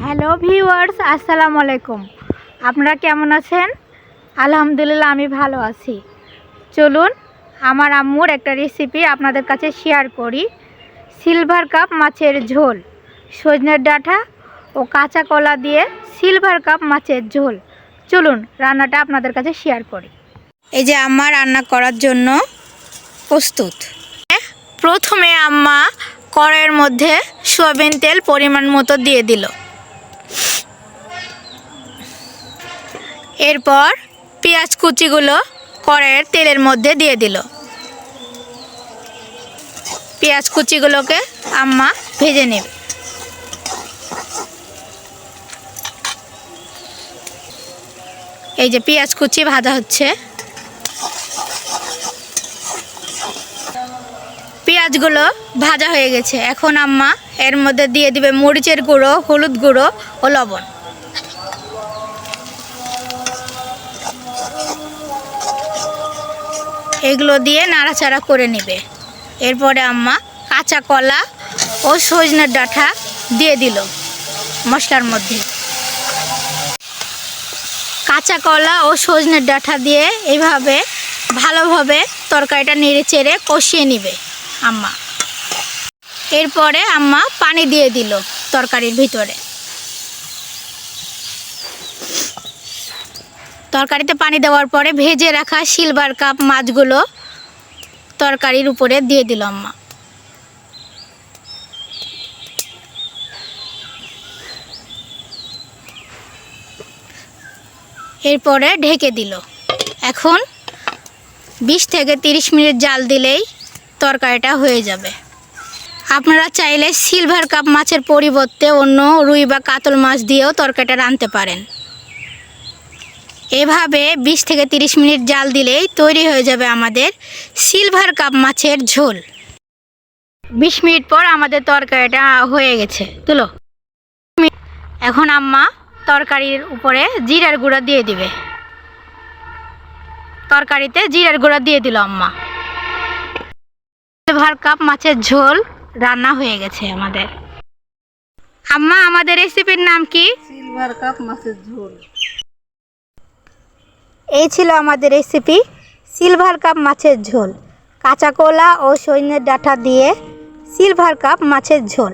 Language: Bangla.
হ্যালো ভিউয়ার্স আসসালামু আলাইকুম। আপনারা কেমন আছেন? আলহামদুলিল্লাহ, আমি ভালো আছি। চলুন, আমার আম্মুর একটা রেসিপি আপনাদের কাছে শেয়ার করি। সিলভার কাপ মাছের ঝোল, সজনের ডাঁটা ও কাঁচা কলা দিয়ে সিলভার কাপ মাছের ঝোল। চলুন, রান্নাটা আপনাদের কাছে শেয়ার করি। এই যে আম্মা রান্না করার জন্য প্রস্তুত। প্রথমে আম্মা কড়াইয়ের মধ্যে সয়াবিন তেল পরিমাণ মতো দিয়ে দিল। এরপর পেঁয়াজ কুচিগুলো কড়াইয়ের তেলের মধ্যে দিয়ে দিল। পেঁয়াজ কুচিগুলোকে আম্মা ভেজে নেবে। এই যে পেঁয়াজ কুচি ভাজা হচ্ছে। পেঁয়াজগুলো ভাজা হয়ে গেছে। এখন আম্মা এর মধ্যে দিয়ে দিবে মরিচের গুঁড়ো, হলুদ গুঁড়ো ও লবণ। এগুলো দিয়ে নাড়াচাড়া করে নেবে। এরপরে আম্মা কাঁচা কলা ও সজনের ডাঁটা দিয়ে দিল মশলার মধ্যে। কাঁচা কলা ও সজনের ডাঁটা দিয়ে এইভাবে ভালোভাবে তরকারিটা নেড়ে চেড়ে কষিয়ে নিবে। আম্মা। এরপরে আম্মা পানি দিয়ে দিল তরকারির ভিতরে। তরকারিতে পানি দেওয়ার পরে ভেজে রাখা সিলভার কাপ মাছগুলো তরকারির উপরে দিয়ে দিল আম্মা। এরপরে ঢেকে দিল। এখন বিশ থেকে তিরিশ মিনিট জাল দিলেই তরকারিটা হয়ে যাবে। আপনারা চাইলে সিলভার কাপ মাছের পরিবর্তে অন্য রুই বা কাতল মাছ দিয়েও তরকারিটা রাঁধতে পারেন। এভাবে বিশ থেকে তিরিশ মিনিট জাল দিলেই তৈরি হয়ে যাবে আমাদের সিলভার কাপ মাছের ঝোল। বিশ মিনিট পর আমাদের তরকারিটা হয়ে গেছে। তুলো। এখন আম্মা তরকারির উপরে জিরার গুঁড়া দিয়ে দিবে। তরকারিতে জিরার গুঁড়া দিয়ে দিল আম্মা। সিলভার কাপ মাছের ঝোল রান্না হয়ে গেছে আমাদের। আম্মা আমাদের রেসিপির নাম কি? সিলভার কাপ মাছের ঝোল। এই ছিল আমাদের রেসিপি সিলভার কাপ মাছের ঝোল। কাঁচা কলা ও সৈন্যের ডাঁটা দিয়ে সিলভার কাপ মাছের ঝোল।